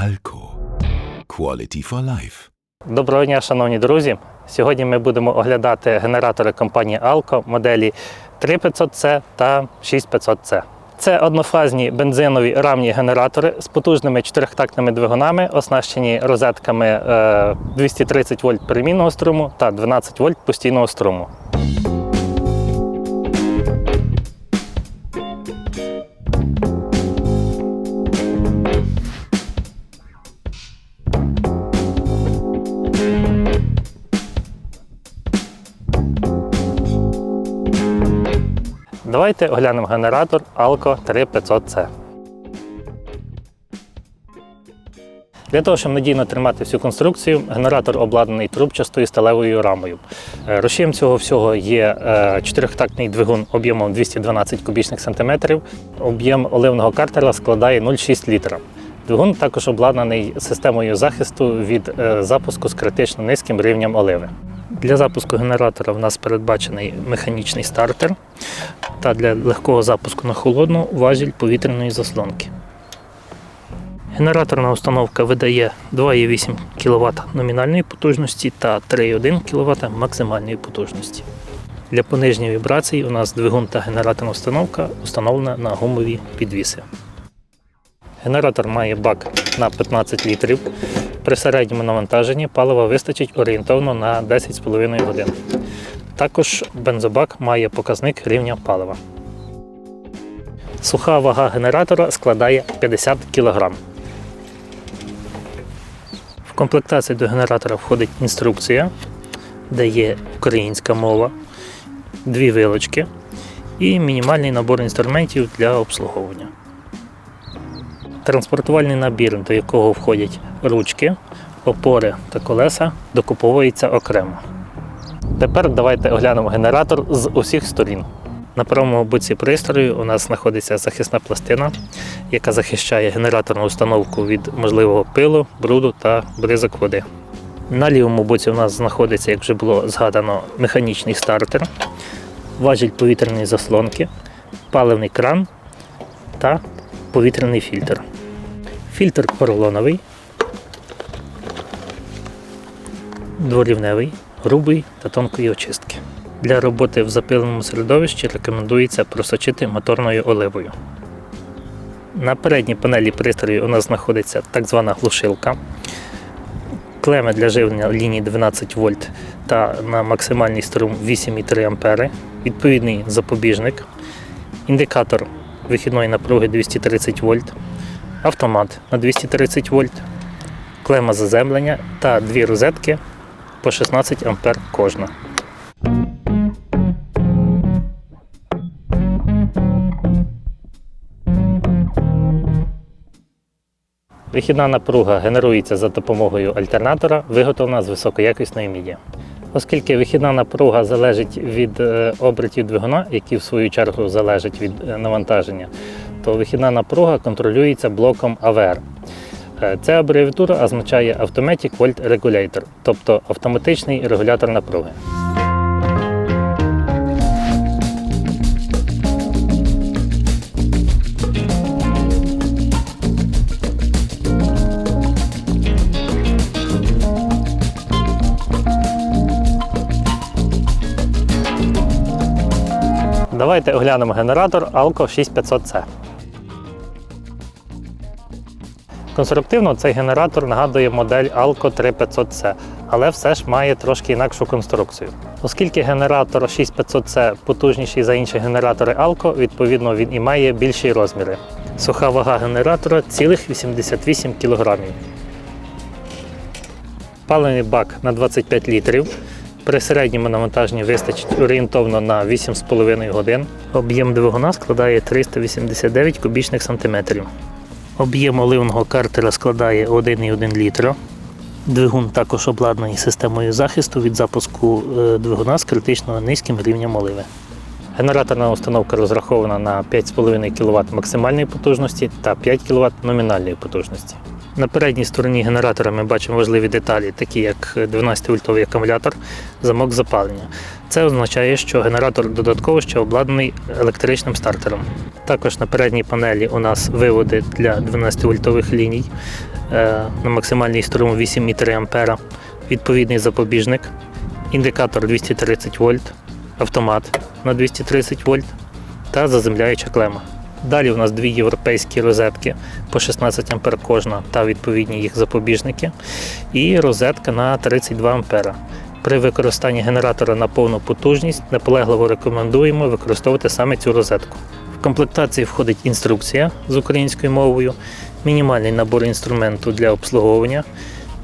Alco. Quality for life. Доброго дня, шановні друзі. Сьогодні ми будемо оглядати генератори компанії Alco моделі 3500C та 6500C. Це однофазні бензинові рамні генератори з потужними чотирьохтактними двигунами, оснащені розетками е, 230 вольт перемінного струму та 12 вольт постійного струму. Давайте оглянемо генератор Alco 3500C. Для того, щоб надійно тримати всю конструкцію, генератор обладнаний трубчастою сталевою рамою. Е, Рушієм цього всього є е, чотирьохтактний двигун об'ємом 212 кубічних сантиметрів. Об'єм оливного картера складає 0,6 літра. Двигун також обладнаний системою захисту від е, запуску з критично низьким рівнем оливи. Для запуску генератора в нас передбачений механічний стартер та для легкого запуску на холодну важіль повітряної заслонки. Генераторна установка видає 2,8 кВт номінальної потужності та 3,1 кВт максимальної потужності. Для пониження вібрацій у нас двигун та генераторна установка встановлена на гумові підвіси. Генератор має бак на 15 літрів. При середньому навантаженні палива вистачить орієнтовно на 10,5 годин. Також бензобак має показник рівня палива. Суха вага генератора складає 50 кг. В комплектацію до генератора входить інструкція, де є українська мова, дві вилочки і мінімальний набор інструментів для обслуговування. Транспортувальний набір, до якого входять ручки, опори та колеса, докуповується окремо. Тепер давайте оглянемо генератор з усіх сторін. На правому боці пристрою у нас знаходиться захисна пластина, яка захищає генераторну установку від можливого пилу, бруду та бризок води. На лівому боці у нас знаходиться, як вже було згадано, механічний стартер, важіль повітряної заслонки, паливний кран та повітряний фільтр. Фільтр поролоновий, дворівневий, грубий та тонкої очистки. Для роботи в запиленому середовищі рекомендується просочити моторною оливою. На передній панелі пристрою у нас знаходиться так звана глушилка, клеми для живлення лінії 12 вольт та на максимальний струм 8,3 А, відповідний запобіжник, індикатор вихідної напруги 230 вольт, автомат на 230 вольт, клема заземлення та дві розетки по 16 А кожна. Вихідна напруга генерується за допомогою альтернатора, виготовлена з високоякісної міді. Оскільки вихідна напруга залежить від е, обертів двигуна, які в свою чергу залежать від е, навантаження, то вихідна напруга контролюється блоком АВР. Е, Ця абревіатура означає Automatic Volt Regulator, тобто автоматичний регулятор напруги. Давайте оглянемо генератор Alco 6500C. Конструктивно цей генератор нагадує модель Alco 3500C, але все ж має трошки інакшу конструкцію. Оскільки генератор 6500C потужніший за інші генератори Alco, відповідно він і має більші розміри. Суха вага генератора цілих 88 кг. Паливний бак на 25 літрів. При середньому навантаженні вистачить орієнтовно на 8,5 годин. Об'єм двигуна складає 389 кубічних сантиметрів. Об'єм оливного картера складає 1,1 літра. Двигун також обладнаний системою захисту від запуску е, двигуна з критично низьким рівнем оливи. Генераторна установка розрахована на 5,5 кВт максимальної потужності та 5 кВт номінальної потужності. На передній стороні генератора ми бачимо важливі деталі, такі як 12-вольтовий акумулятор, замок запалення. Це означає, що генератор додатково ще обладнаний електричним стартером. Також на передній панелі у нас виводи для 12-вольтових ліній е, на максимальний струм 8,3 А, відповідний запобіжник, індикатор 230 вольт, автомат на 230 вольт та заземляюча клема. Далі у нас дві європейські розетки по 16 А кожна та відповідні їх запобіжники. І розетка на 32 А. При використанні генератора на повну потужність наполегливо рекомендуємо використовувати саме цю розетку. В комплектації входить інструкція з українською мовою, мінімальний набор інструменту для обслуговування,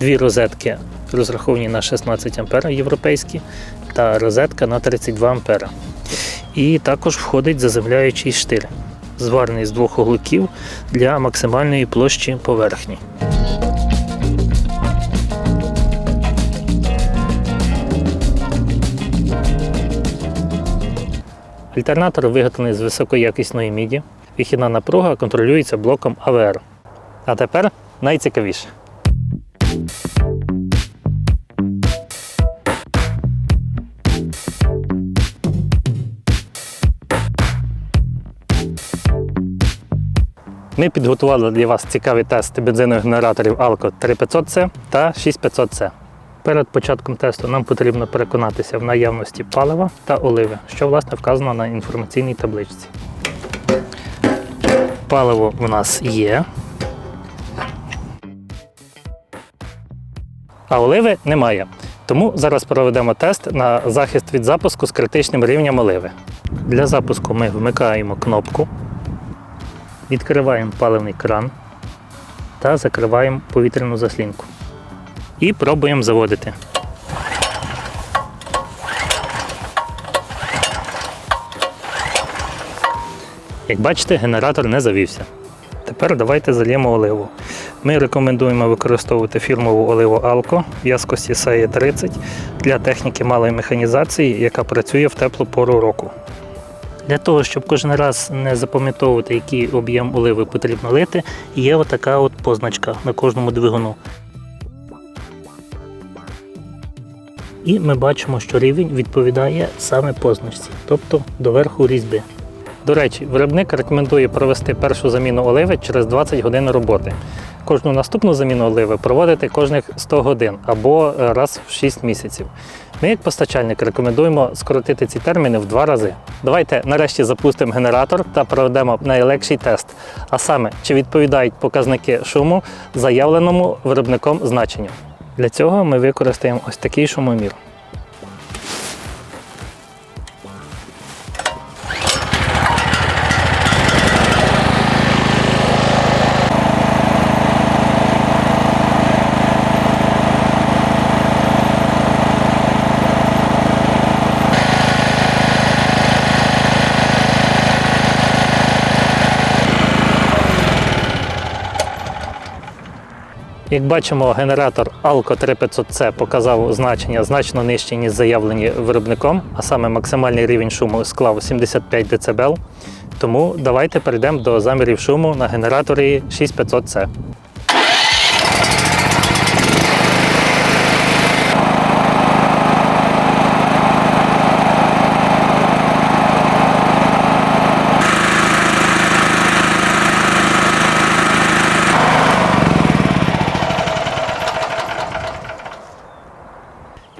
дві розетки розраховані на 16 А європейські та розетка на 32 А. І також входить заземляючий штир, зварений з двох угликів для максимальної площі поверхні. Альтернатор виготовлений з високоякісної міді. Вихідна напруга контролюється блоком АВР. А тепер найцікавіше. Ми підготували для вас цікаві тести бензинових генераторів Alco 3500C та 6500C. Перед початком тесту нам потрібно переконатися в наявності палива та оливи, що власне вказано на інформаційній табличці. Паливо в нас є. А оливи немає. Тому зараз проведемо тест на захист від запуску з критичним рівнем оливи. Для запуску ми вмикаємо кнопку, відкриваємо паливний кран та закриваємо повітряну заслінку. І пробуємо заводити. Як бачите, генератор не завівся. Тепер давайте зальємо оливу. Ми рекомендуємо використовувати фірмову оливу Alco в'язкості SAE 30 для техніки малої механізації, яка працює в теплу пору року. Для того, щоб кожен раз не запам'ятовувати, який об'єм оливи потрібно лити, є отака от позначка на кожному двигуну. І ми бачимо, що рівень відповідає саме позначці, тобто до верху різьби. До речі, виробник рекомендує провести першу заміну оливи через 20 годин роботи. Кожну наступну заміну оливи проводити кожних 100 годин або е, раз в 6 місяців. Ми, як постачальник, рекомендуємо скоротити ці терміни в два рази. Давайте нарешті запустимо генератор та проведемо найлегший тест. А саме, чи відповідають показники шуму заявленому виробником значенню. Для цього ми використаємо ось такий шумомір. Як бачимо, генератор Alco 3500C показав значення значно нижче, ніж заявлені виробником, а саме максимальний рівень шуму склав 75 дБ. Тому давайте перейдемо до замірів шуму на генераторі 6500C.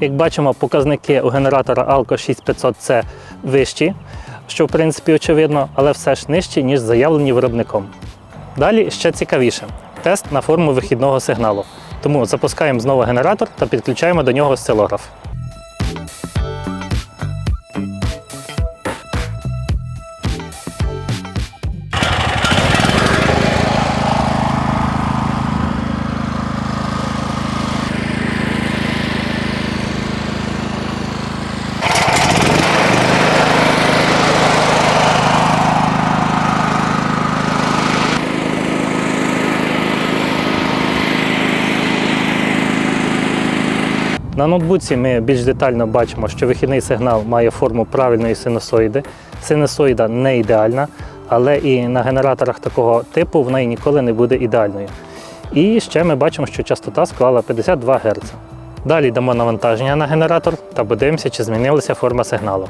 Як бачимо, показники у генератора Alco 6500C вищі, що в принципі очевидно, але все ж нижчі, ніж заявлені виробником. Далі ще цікавіше тест на форму вихідного сигналу. Тому запускаємо знову генератор та підключаємо до нього осцилограф. На ноутбуці ми більш детально бачимо, що вихідний сигнал має форму правильної синусоїди. Синусоїда не ідеальна, але і на генераторах такого типу вона неї ніколи не буде ідеальною. І ще ми бачимо, що частота склала 52 Гц. Далі дамо навантаження на генератор та подивимося, чи змінилася форма сигналу.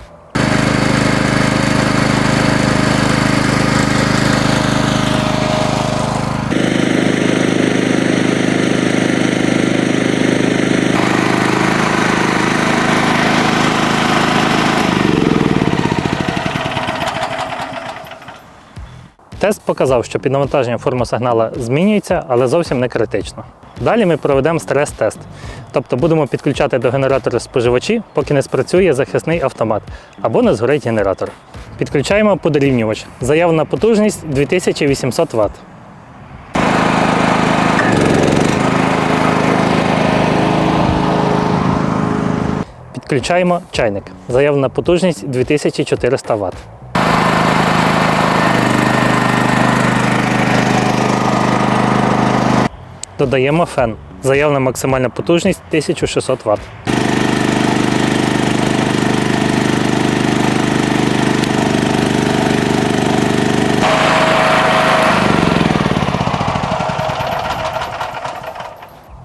Тест показав, що під навантаженням форма сигнала змінюється, але зовсім не критично. Далі ми проведемо стрес-тест, тобто будемо підключати до генератора споживачі, поки не спрацює захисний автомат або не згорить генератор. Підключаємо подорівнювач. Заявлена потужність 2800 Вт. Підключаємо чайник. Заявлена потужність 2400 Вт. Додаємо фен. Заявлена максимальна потужність 1600 Вт.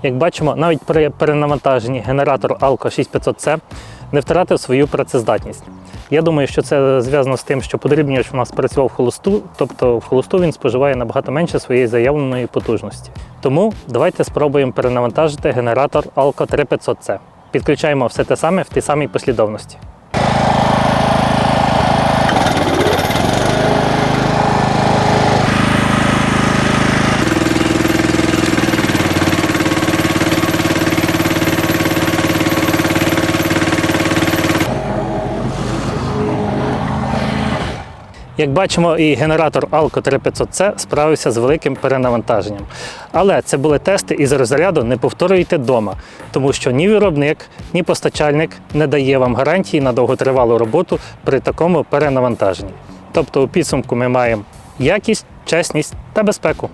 Як бачимо, навіть при перенавантаженні генератор Alco 6500C не втратив свою працездатність. Я думаю, що це зв'язано з тим, що подрібнювач у нас працював в холосту, тобто в холосту він споживає набагато менше своєї заявленої потужності. Тому давайте спробуємо перенавантажити генератор Alco 3500C. Підключаємо все те саме в тій самій послідовності. Як бачимо, і генератор Alco 3500C справився з великим перенавантаженням. Але це були тести із розряду не повторюйте вдома, тому що ні виробник, ні постачальник не дає вам гарантії на довготривалу роботу при такому перенавантаженні. Тобто у підсумку ми маємо якість, чесність та безпеку.